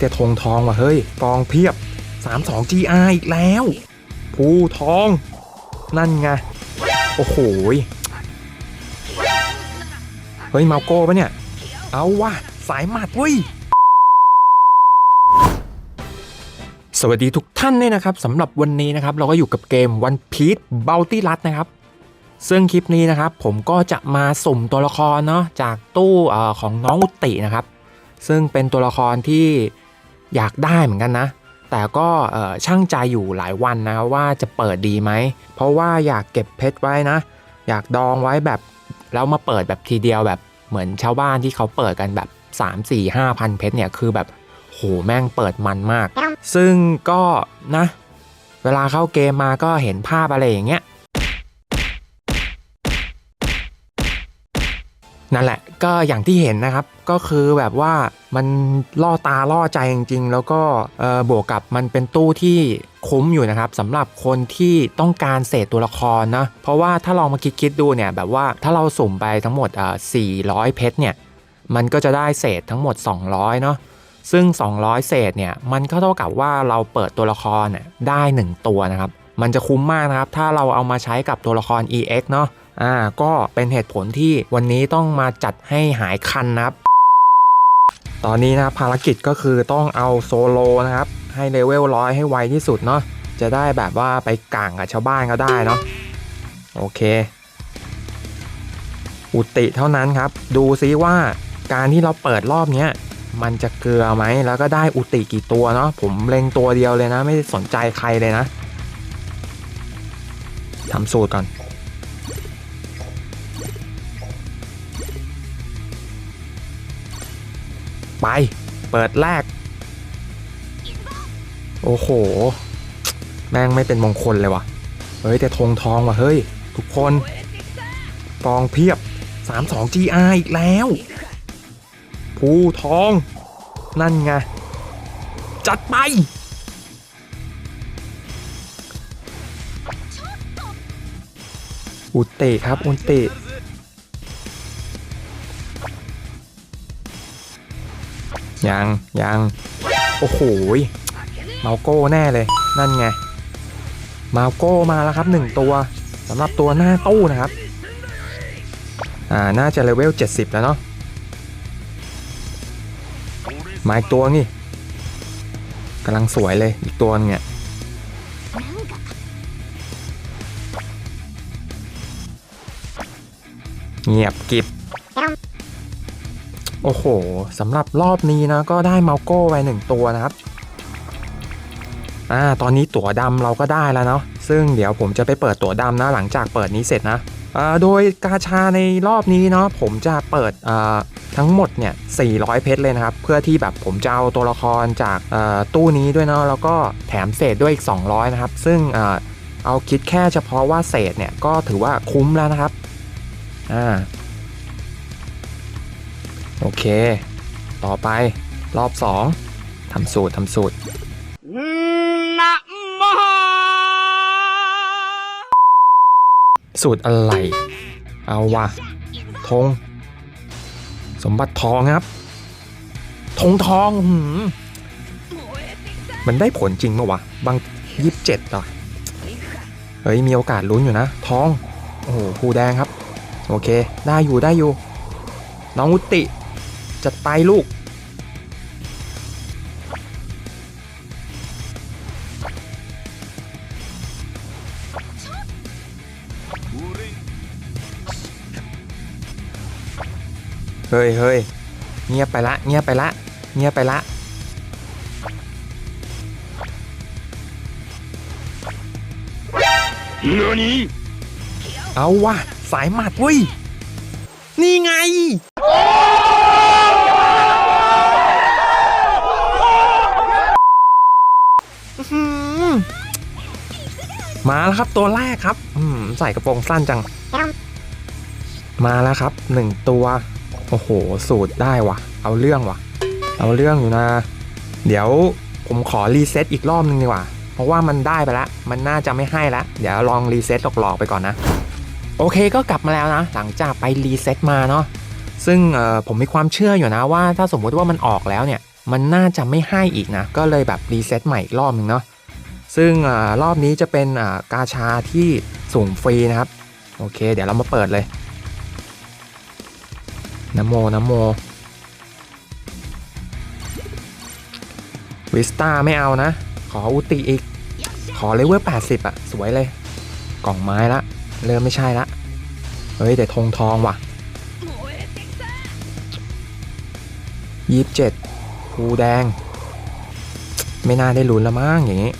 แต่ธงทองว่ะเฮ้ยกองเพียบ 32 GR อีกแล้วภูทอง นั่นไง โอ้โหยเฮ้ย เมาโก้ปะเนี่ย เอาว่ะ สายหมัดเว้ยสวัสดีทุกท่านเลยนะครับสำหรับวันนี้นะครับ เราก็อยู่กับเกม One Piece Bounty Run นะครับ ซึ่งคลิปนี้นะครับ ผมก็จะมาสุ่มตัวละครเนาะจากตู้อของน้องอุตตินะครับ ซึ่งเป็นตัวละครที่ อยากได้เหมือนกันนะ แต่ก็เอ่อช่างใจอยู่หลายวันนะว่าจะเปิดดีไหม เพราะว่าอยากเก็บเพชรไว้นะ อยากดองไว้แบบแล้วมาเปิดแบบทีเดียวแบบเหมือนชาวบ้านที่เขาเปิดกันแบบ 3 4 5พันเพชรเนี่ยคือแบบโหแม่งเปิดมันมาก ซึ่งก็นะ เวลาเข้าเกมมาก็เห็นภาพอะไรอย่างเงี้ย นั่นแหละก็อย่างที่เห็นนะครับก็คือแบบว่ามันล่อตาล่อใจจริงๆ แล้วก็บวกกับมันเป็นตู้ที่คุ้มอยู่นะครับสำหรับคนที่ต้องการเศษตัวละครนะเพราะว่าถ้าลองมาคิดๆดูเนี่ยแบบว่าถ้าเราสุ่มไปทั้งหมด 400 เพชรเนี่ยมันก็จะได้เศษทั้งหมด 200 เนาะซึ่ง 200 เศษเนี่ยมันก็เท่ากับว่าเราเปิดตัวละครได้ 1 ตัวนะครับมันจะคุ้มมากนะครับถ้าเราเอามาใช้กับตัวละคร EX เนาะ อ่าก็เป็นเหตุผลที่วันนี้ต้องมาจัดให้หายคันนะครับ ตอนนี้นะภารกิจก็คือต้องเอาโซโลนะครับ ให้เลเวลร้อยให้ไวที่สุดเนาะจะได้แบบว่าไปก่างกับชาวบ้านก็ได้เนาะโอเค อุติเท่านั้นครับ ดูซิว่าการที่เราเปิดรอบเนี้ยมันจะเกลือไหมแล้วก็ได้อุติกี่ตัวเนาะผมเล็งตัวเดียวเลยนะ ไม่สนใจใครเลยนะทำสูตรก่อน ไป เปิดแรก โอ้โห แม่งไม่เป็นมงคลเลยวะเฮ้ย แต่ธงทองว่ะ เฮ้ย ทุกคนกองเพียบ 32 GR อีกแล้ว ภูทอง นั่นไง จัดไป อุตติครับ อุตติ ยังยังโอ้โหมาโก้แน่เลย นั่นไงมาโก้มาแล้วครับหนึ่งตัวสำหรับตัวหน้าตู้นะครับ อ่า น่าจะเลเวล 70 แล้วเนาะมาอีกตัวนี่กำลังสวยเลยอีกตัวนึงเนี่ยเงียบกิบ โอ้โหสำหรับรอบนี้นะก็ได้เมาโก้ไปหนึ่งตัวนะครับอ่าตอนนี้ตั๋วดำเราก็ได้แล้วเนาะซึ่งเดี๋ยวผมจะไปเปิดตั๋วดำนะหลังจากเปิดนี้เสร็จนะอ่าโดยกาชาในรอบนี้เนาะผมจะเปิดอ่าทั้งหมดเนี่ย400 เพชรเลยนะครับ เพื่อที่แบบผมจะเอาตัวละครจากอ่าตู้นี้ด้วยเนาะแล้วก็แถมเศษด้วยอีก 200 นะครับ ซึ่งอ่าเอาคิดแค่เฉพาะว่าเศษเนี่ยก็ถือว่าคุ้มแล้วนะครับอ่า โอเค ต่อไปรอบ2ทำสูตรทำสูตรนะโมสูตรอะไร เอาวะธงสมบัติทองครับธงทองหืมมันได้ผลจริงปะวะ บางยี่สิบเจ็ดต่อเฮ้ย มีโอกาสลุ้นอยู่นะ ทอง โอ้โหภูแดงครับ โอเค ได้อยู่ได้อยู่ น้องอุติ จัดไปลูก เฮ้ยเฮ้ยเงียบไปละ เงียบไปละ เงียบไปละ何เอาว่ะ สายหมัดเว้ย นี่ไง อื้อหือ มาแล้วครับตัวแรกครับ อืมใส่กระโปรงสั้นจัง มาแล้วครับหนึ่งตัว โอ้โห สูตรได้วะเอาเรื่องวะเอาเรื่องอยู่นะ เดี๋ยวผมขอรีเซ็ตอีกรอบนึงดีกว่า เพราะว่ามันได้ไปแล้วมันน่าจะไม่ให้แล้วเดี๋ยวลองรีเซ็ตหลอกๆไปก่อนนะ โอเคก็กลับมาแล้วนะ หลังจากไปรีเซ็ตมาเนาะซึ่งผมมีความเชื่ออยู่นะว่าถ้าสมมุติว่ามันออกแล้วเนี่ย มันน่าจะไม่ให้อีกนะ ก็เลยแบบรีเซ็ตใหม่อีกรอบหนึ่งเนาะ ซึ่งอรอบนี้จะเป็นกาชาที่สุ่มฟรีนะครับ โอเค เดี๋ยวเรามาเปิดเลยนโมนโมวิสตาไม่เอานะ ขออุติอีก ขอเลเวล80 อะ สวยเลย กล่องไม้ละ เริ่มไม่ใช่ละ เฮ้ย แต่ธงทองว่ะยี่สิบเจ็ดภูแดง ไม่น่าได้ลุ้นละมั้งอย่างนี้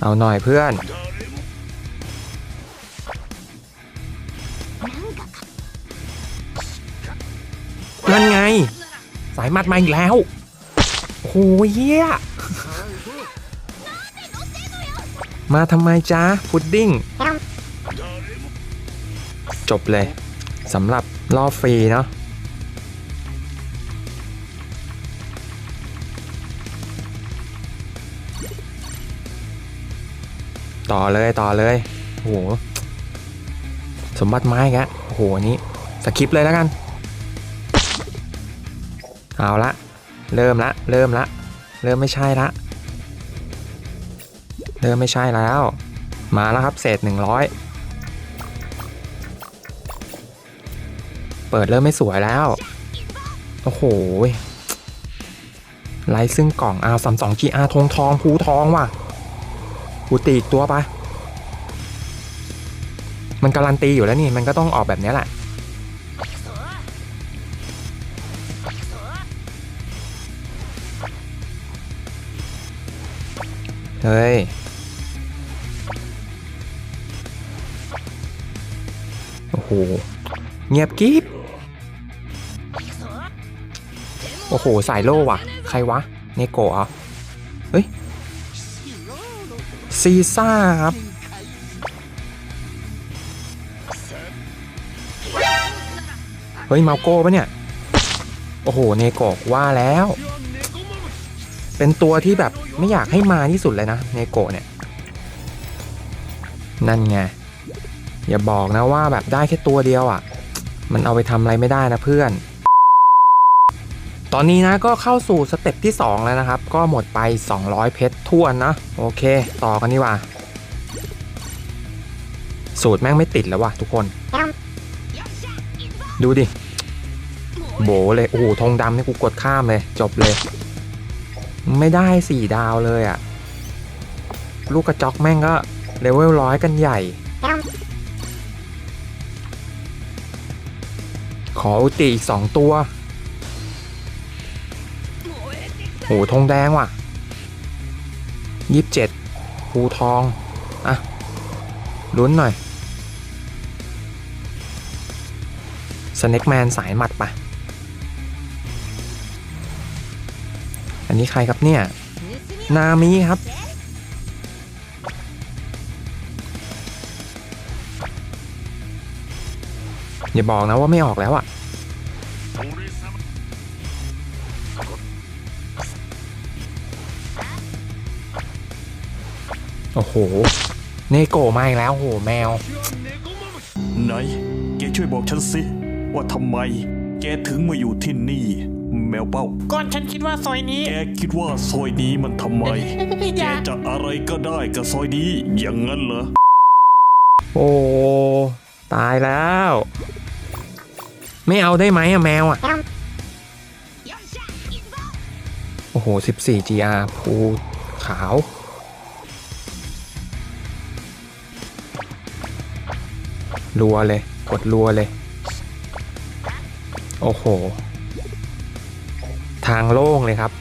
เอาหน่อยเพื่อน นั่นไง สายมัดมาอีกแล้วโอ้โหเฮียมาทำไมจ๊ะพุดดิ้ง จบเลยสำหรับรอบฟรีเนาะ ต่อเลยต่อเลยโอ้โหสมบัติไม้แกโอ้โหอันนี้สคริปเลยแล้วกัน เอาละ เริ่มละ เริ่มละ เริ่มไม่ใช่ละ เริ่มไม่ใช่แล้ว มาแล้วครับเศษ100เปิดเริ่มไม่สวยแล้ว โอ้โหไลซึ่งกล่อง R 3 2 GR ทองทองภูทองว่ะ กูตีอีกตัวปะมันการันตีอยู่แล้วนี่ มันก็ต้องออกแบบนี้แหละ เฮ้ย โอ้โห เงียบกิ๊บโอ้โห สายโล่ว่ะ ใครวะ เนโกะ ซีซ่าครับ เฮ้ยเมาโก้ปะเนี่ย โอ้โห เนโกะว่าแล้ว เป็นตัวที่แบบไม่อยากให้มาที่สุดเลยนะ เนโกะเนี่ย นั่นไง อย่าบอกนะว่าแบบได้แค่ตัวเดียวอะ่ะ มันเอาไปทำอะไรไม่ได้นะเพื่อน ตอนนี้นะก็เข้าสู่สเต็ปที่ 2 แล้วนะครับ ก็หมดไป 200 เพชรทวนนะโอเค ต่อกันดีกว่า สูตรแม่งไม่ติดแล้วว่ะทุกคน ดูดิ โบเลย โอ้โหธงดำนี่กูกดข้ามเลย จบเลย ไม่ได้สี่ดาวเลยอะ่ะลูกกระจอกแม่งก็เลเวลร้อยกันใหญ่ ขออุติอีกสองตัว โหธงแดงว่ะยี่สิบเจ็ดภูทอง อะ ลุ้นหน่อย สเน็กแมนสายหมัดปะอันนี้ใครครับเนี่ย นามิครับ อย่าบอกนะว่าไม่ออกแล้วอะ โอ้โห เนโกะมาอีกแล้วโหแมว ไหนแกช่วยบอกฉันสิ ว่าทำไม แกถึงมาอยู่ที่นี่ แมวเป้าก่อนฉันคิดว่าซอยนี้ แกคิดว่าซอยนี้มันทำไมอแกย่าจะอะไรก็ได้กับซอยนี้อย่างนั้นเหรอ โอ้ ตายแล้ว ไม่เอาได้ไหมอะแมวอะโอ้โห 14 GR ภูขาว รัวเลย กดรัวเลย โอ้โห ทางโล่งเลยครับ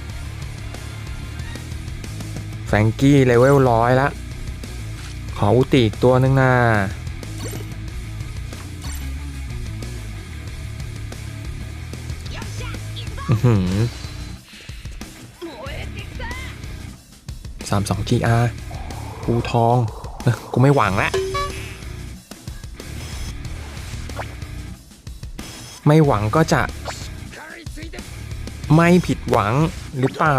แฟงกี้เลเวลร้อยละ ขออุติอีกตัวนึงนะอือหือสามสอง GR ภูทอง กูไม่หวังแล้ว ไม่หวังก็จะ ไม่ผิดหวังหรือเปล่า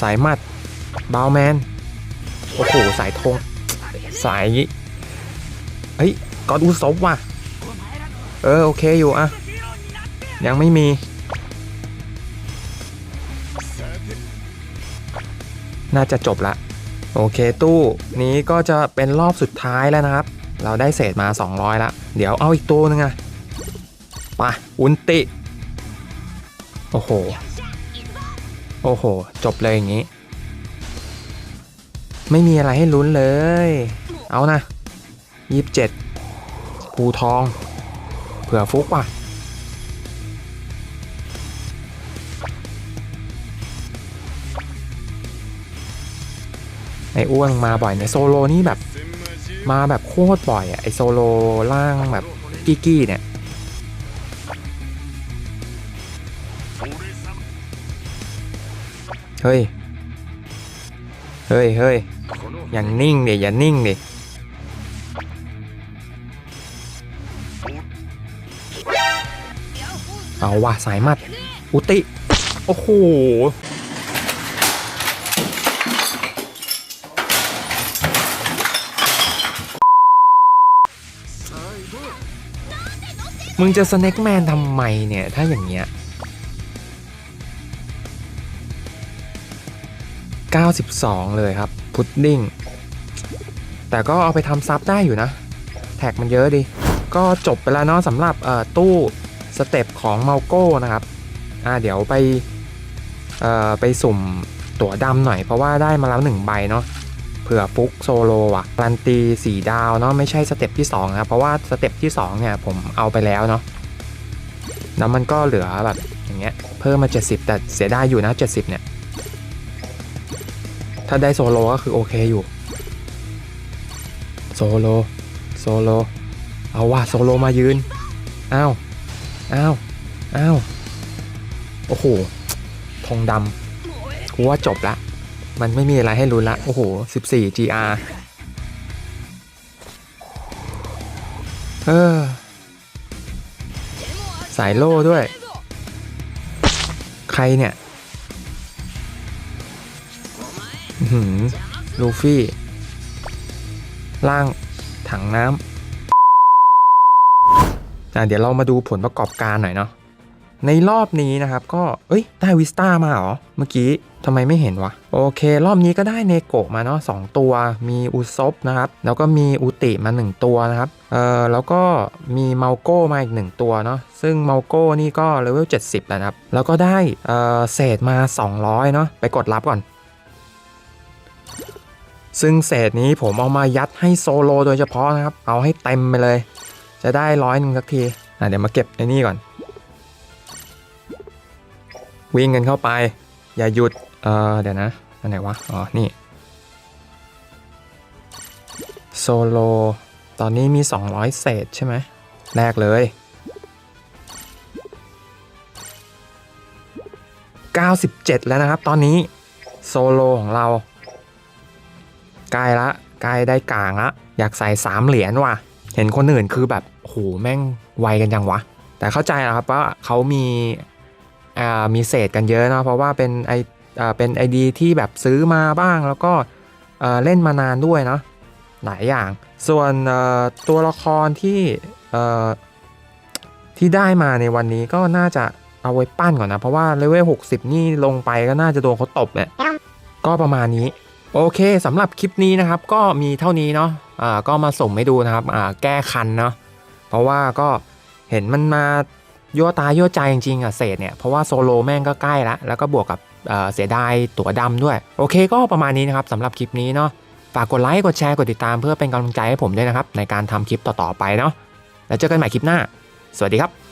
สายมัดบาวแมน โอ้โห สายธงสายเฮ้ยกอดอุซบว่ะ เออ โอเคอยู่อะยังไม่มี น่าจะจบละ โอเคตู้นี้ก็จะเป็นรอบสุดท้ายแล้วนะครับ เราได้เศษมา 200ละเดี๋ยวเอาอีกตัวหนึงอะไปอุนติ โอ้โห โอ้โห จบเลยอย่างนี้ ไม่มีอะไรให้ลุ้นเลย เอานะยี่สิบเจ็ดภูทอง เผื่อฟุกว่ะ ไออ้วนมาบ่อยเนี่ยโซโลนี่แบบมาแบบโคตรบ่อยอะไอโซโลล่างแบบกี้กี้เนี่ยเฮ้ย เฮ้ยเฮ้ยอย่านิ่งดิอย่านิ่งดิเอาว่ะสายมัด อุติ โอ้โห มึงจะสเน็กแมนทำไมเนี่ย ถ้าอย่างเงี้ย 92 เลยครับ พุดดิ้ง แต่ก็เอาไปทำซับได้อยู่นะ แท็กมันเยอะดีก็จบไปแล้วเนาะสำหรับตู้สเต็ปของเมาโก้นะครับ อ่าเดี๋ยวไป เอ่อ ไปสุ่มตั๋วดำหน่อยเพราะว่าได้มาแล้ว1ใบเนาะ เผื่อฟุกโซโลอะรันตี4ดาวเนาะไม่ใช่สเต็ปที่2นะเพราะว่าสเต็ปที่2เนี่ยผมเอาไปแล้วเนาะแล้วมันก็เหลือแบบอย่างเงี้ยเพิ่มมา 70 แต่เสียดายอยู่นะ 70 เนี่ย ถ้าได้โซโลก็คือโอเคอยู่โซโลโซโลเอาว่ะโซโลมายืนอ้าวอ้าวอ้าวโอ้โหธงดำกูว่าจบละ มันไม่มีอะไรให้ลุ้นละ โอ้โห 14 GR เออ สายโล่ด้วย ใครเนี่ยหือลูฟี่ ล่างถังน้ำอะเดี๋ยวเรามาดูผลประกอบการหน่อยเนาะ ในรอบนี้นะครับก็ เอ้ย ได้วิสต้ามาเหรอ เมื่อกี้ทำไมไม่เห็นวะ โอเค รอบนี้ก็ได้เนโกะมาเนาะสองตัว มีอุซบนะครับ แล้วก็มีอุติมา 1 ตัวนะครับ เอ่อแล้วก็มีเมาโก้มาอีก 1 ตัวเนาะ ซึ่งเมาโก้นี่ก็เลเวล 70 แล้วนะครับ แล้วก็ได้ เอ่อเศษมา 200 เนาะ ไปกดรับก่อนซึ่งเศษนี้ผมเอามายัดให้โซโลโดยเฉพาะนะครับ เอาให้เต็มไปเลย จะได้ร้อยหนึ่งสักทีอะเดี๋ยวมาเก็บไอ้นี่ก่อน วิ่งกันเข้าไป อย่าหยุด เออเดี๋ยวนะ อันไหนวะ อ๋อ นี่ โซโล ตอนนี้มี 200 เศษใช่ไหม แรกเลย 97 แล้วนะครับ ตอนนี้ โซโลของเรา ใกล้ละใกล้ได้กลางละ อยากใส่ 3 เหรียญว่ะ เห็นคนอื่นคือแบบโหแม่งไวกันจังวะ แต่เข้าใจนะครับว่าเขามี มีเศษกันเยอะเนาะเพราะว่าเป็นไอเป็นไอดีที่แบบซื้อมาบ้างแล้วก็เล่นมานานด้วยเนาะหลายอย่าง ส่วนตัวละครที่ที่ได้มาในวันนี้ก็น่าจะเอาไว้ปั้นก่อนนะ เพราะว่าเลเวล60 นี่ลงไปก็น่าจะโดนเขาตบเนี่ยก็ประมาณนี้ โอเคสำหรับคลิปนี้นะครับ ก็มีเท่านี้เนาะอ่าก็มาส่งให้ดูนะครับอ่าแก้คันเนาะเพราะว่าก็เห็นมันมา ยั่วตายั่วใจจริงๆอะเศษเนี่ยเพราะว่าโซโลแม่งก็ใกล้ละแล้วก็บวกกับเเสียดายตั๋วดำด้วย โอเคก็ประมาณนี้นะครับสำหรับคลิปนี้เนาะฝากกดไลค์กดแชร์กดติดตามเพื่อเป็นกำลังใจให้ผมด้วยนะครับในการทำคลิปต่อๆไปเนาะแล้วเจอกันใหม่คลิปหน้า สวัสดีครับ